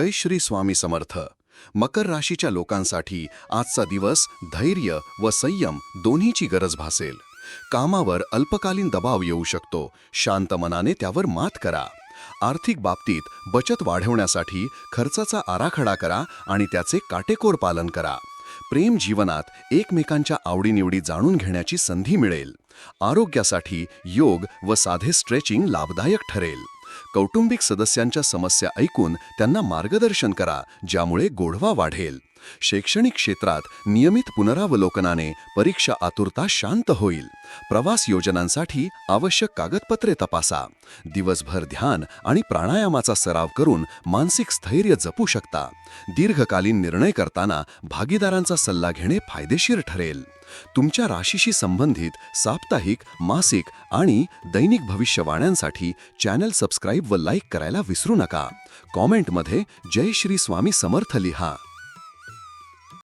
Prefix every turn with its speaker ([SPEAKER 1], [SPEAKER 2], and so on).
[SPEAKER 1] जय श्री स्वामी समर्थ. मकर राशीच्या लोकांसाठी आजचा दिवस धैर्य व संयम दोन्हीची गरज भासेल. कामावर अल्पकालीन दबाव येऊ शकतो. शांत मनाने त्यावर मात करा. आर्थिक बाबतीत बचत वाढवण्यासाठी खर्चाचा आराखडा करा आणि त्याचे काटेकोर पालन करा. प्रेम जीवनात एकमेकांच्या आवडीनिवडी जाणून घेण्याची संधी मिळेल. आरोग्यासाठी योग व साधे स्ट्रेचिंग लाभदायक ठरेल. कौटुंबिक सदस्यांच्या समस्या ऐकून त्यांना मार्गदर्शन करा ज्यामुळे गोढवा वाढेल. शैक्षणिक क्षेत्रात नियमित पुनरावलोकनाने परीक्षा आतुरता शांत होईल. प्रवास योजनांसाठी आवश्यक कागदपत्रे तपासा. दिवसभर ध्यान आणि प्राणायामाचा सराव करून मानसिक स्थैर्य जपू शकता. दीर्घकालीन निर्णय करताना भागीदारांचा सल्ला घेणे फायदेशीर ठरेल. तुमच्या राशीशी संबंधित साप्ताहिक मासिक आणि दैनिक भविष्यवाण्यांसाठी चॅनल सबस्क्राईब व लाईक करायला विसरू नका. कॉमेंटमध्ये जय श्री स्वामी समर्थ लिहा.